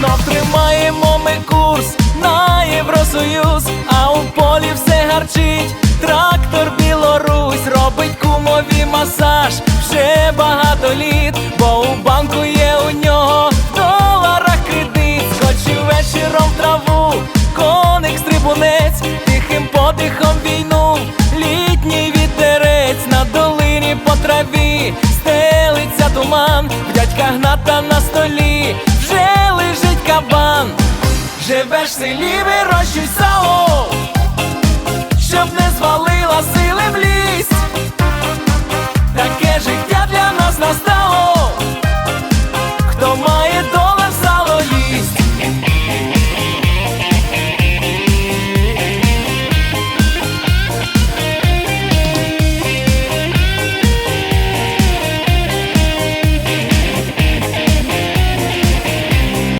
Знов тримаємо ми курс на Євросоюз, а у полі все гарчить. Трактор Білорусь робить кумові масаж вже багато літ, бо у банку є у нього в доларах кредит. Скочив вечором в траву, коник стрибунець, тихим подихом війну, літній вітерець на долині по траві, стелиться туман, в дядька гната на столі, вже Живеш селі, вирощуй сало, щоб не звалила сили в ліс. Таке життя для нас настало, хто має.